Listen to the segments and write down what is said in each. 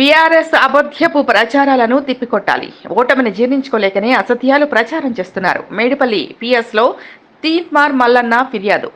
BRS అబద్ధ్యపు ప్రచారాలను తిప్పికొట్టాలి. ఓటమిని జీర్ణించుకోలేకనే అసత్యాలు ప్రచారం చేస్తున్నారు. మేడిపల్లి పిఎస్లో తీన్మార్ మల్లన్న ఫిర్యాదు.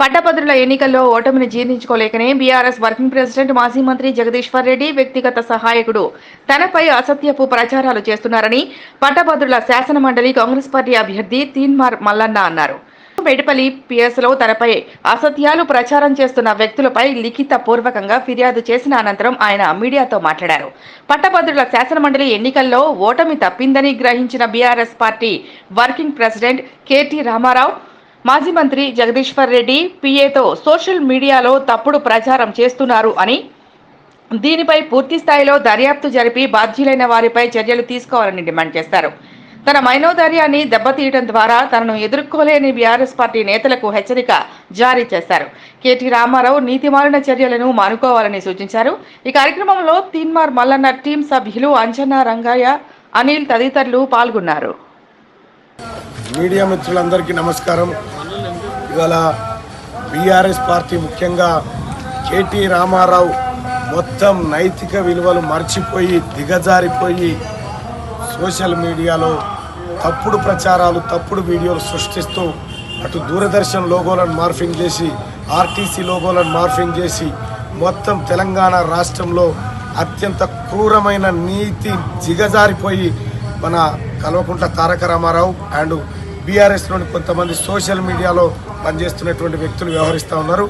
పట్టభద్రుల ఎన్నికల్లో ఓటమిని జీర్ణించుకోలేకనే బీఆర్ఎస్ వర్కింగ్ ప్రెసిడెంట్ మాజీ మంత్రి జగదీశ్వర్ రెడ్డి వ్యక్తిగత సహాయకుడు తనపై అసత్యపు ప్రచారాలు చేస్తున్నారని పట్టభద్రుల శాసన మండలి కాంగ్రెస్ పార్టీ అభ్యర్థి తీన్మార్ మల్లన్న అన్నారు. మేడిపల్లి పిఎస్లో తనపై అసత్యాలు ప్రచారం చేస్తున్న వ్యక్తులపై లిఖిత పూర్వకంగా ఫిర్యాదు చేసిన అనంతరం ఆయన మీడియాతో మాట్లాడారు. పట్టభద్రుల శాసనమండలి ఎన్నికల్లో ఓటమి తప్పిందని గ్రహించిన BRS party working president KT Rama Rao మాజీ మంత్రి జగదీశ్వర్ రెడ్డి పిఏతో సోషల్ మీడియాలో తప్పుడు ప్రచారం చేస్తున్నారు అని దీనిపై పూర్తి స్థాయిలో దర్యాప్తు జరిపి బాధ్యులైన వారిపై చర్యలు తీసుకోవాలని డిమాండ్ చేశారు తన మైనోధైర్యాన్ని దెబ్బతీయడం ద్వారా తనను ఎదుర్కోలేని బీఆర్ఎస్ పార్టీ నేతలకు హెచ్చరిక జారీ చేశారు. కేటీ రామారావు నీతిమాలిన చర్యలను మానుకోవాలని సూచించారు. ఈ కార్యక్రమంలో తీన్మార్ మల్లన్న టీం సభ్యులు అంజనా రంగయ్య అనిల్ తదితరులు పాల్గొన్నారు. మీడియా మిత్రులందరికీ నమస్కారం. ఇవాళ బీఆర్ఎస్ పార్టీ ముఖ్యంగా కేటీ రామారావు మొత్తం నైతిక విలువలు మర్చిపోయి దిగజారిపోయి సోషల్ మీడియాలో తప్పుడు ప్రచారాలు తప్పుడు వీడియోలు సృష్టిస్తూ అటు దూరదర్శన్ లోగోలను మార్ఫింగ్ చేసి ఆర్టీసీ లోగోలను మార్ఫింగ్ చేసి మొత్తం తెలంగాణ రాష్ట్రంలో అత్యంత క్రూరమైన నీతి జిగజారిపోయి మన కల్వకుంట్ల తారక రామారావు అండ్ బీఆర్ఎస్లోని కొంతమంది సోషల్ మీడియాలో పనిచేస్తున్నటువంటి వ్యక్తులు వ్యవహరిస్తూ ఉన్నారు.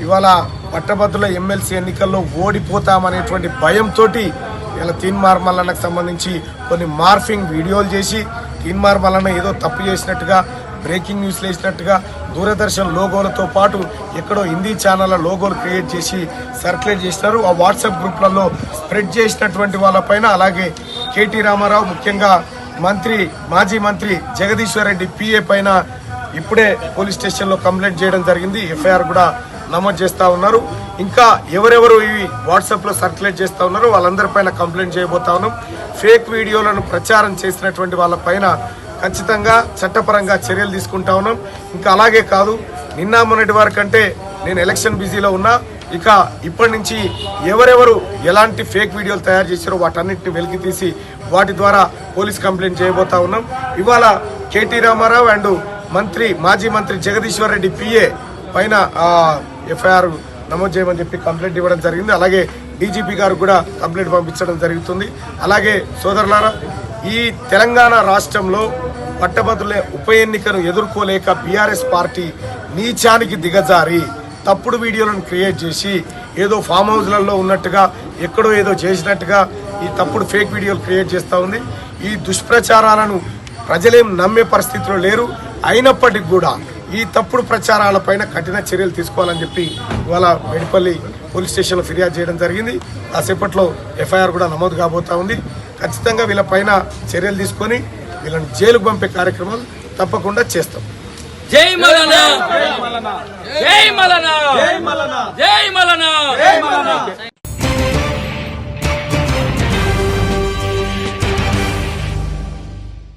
ఇవాళ పట్టభద్రుల ఎమ్మెల్సీ ఎన్నికల్లో ఓడిపోతామనేటువంటి భయంతో ఇలా తీన్మార్ మల్లన్నకు సంబంధించి కొన్ని మార్ఫింగ్ వీడియోలు చేసి ఇన్మార్ వలన ఏదో తప్పు చేసినట్టుగా బ్రేకింగ్ న్యూస్లు వేసినట్టుగా దూరదర్శన్ లోగోలతో పాటు ఎక్కడో హిందీ ఛానళ్ళ లోగోలు క్రియేట్ చేసి సర్క్యులేట్ చేసినారు. ఆ వాట్సాప్ గ్రూప్లలో స్ప్రెడ్ చేసినటువంటి వాళ్ళపైన అలాగే కేటీ రామారావు ముఖ్యంగా మంత్రి మాజీ మంత్రి జగదీశ్వర్ రెడ్డి పిఏ పైన ఇప్పుడే పోలీస్ స్టేషన్లో కంప్లైంట్ చేయడం జరిగింది. ఎఫ్ఐఆర్ కూడా నమోదు చేస్తూ ఉన్నారు. ఇంకా ఎవరెవరు ఇవి వాట్సాప్లో సర్క్యులేట్ చేస్తూ ఉన్నారో వాళ్ళందరిపైన కంప్లైంట్ చేయబోతా ఉన్నాం. ఫేక్ వీడియోలను ప్రచారం చేసినటువంటి వాళ్ళపైన ఖచ్చితంగా చట్టపరంగా చర్యలు తీసుకుంటా ఉన్నాం. ఇంకా అలాగే కాదు నిన్న మొన్నటి వరకంటే నేను ఎలక్షన్ బిజీలో ఉన్నా. ఇక ఇప్పటి నుంచి ఎవరెవరు ఎలాంటి ఫేక్ వీడియోలు తయారు చేశారో వాటన్నిటిని వెలికి తీసి వాటి ద్వారా పోలీస్ కంప్లైంట్ చేయబోతా ఉన్నాం. ఇవాళ కేటీ రామారావు అండ్ మంత్రి మాజీ మంత్రి జగదీశ్వర్ రెడ్డి పిఏ పైన ఎఫ్ఐఆర్ నమోదు చేయమని చెప్పి కంప్లైంట్ ఇవ్వడం జరిగింది. అలాగే డీజీపీ గారు కూడా కంప్లైంట్ పంపించడం జరుగుతుంది. అలాగే సోదరులారా ఈ తెలంగాణ రాష్ట్రంలో పట్టభద్రుల ఉప ఎన్నికను ఎదుర్కోలేక బీఆర్ఎస్ పార్టీ నీచానికి దిగజారి తప్పుడు వీడియోలను క్రియేట్ చేసి ఏదో ఫామ్ హౌస్లలో ఉన్నట్టుగా ఎక్కడో ఏదో చేసినట్టుగా ఈ తప్పుడు ఫేక్ వీడియోలు క్రియేట్ చేస్తూ ఉంది. ఈ దుష్ప్రచారాలను ప్రజలేం నమ్మే పరిస్థితిలో లేరు. అయినప్పటికీ కూడా ఈ తప్పుడు ప్రచారాలపైన కఠిన చర్యలు తీసుకోవాలని చెప్పి ఇవాళ మెడిపల్లి పోలీస్ స్టేషన్లో ఫిర్యాదు చేయడం జరిగింది. కాసేపట్లో ఎఫ్ఐఆర్ కూడా నమోదు కాబోతా ఉంది. ఖచ్చితంగా వీళ్ళపైన చర్యలు తీసుకొని వీళ్ళని జైలుకు పంపే కార్యక్రమాలు తప్పకుండా చేస్తాం. జై మలన జై మలన జై మలన జై మలన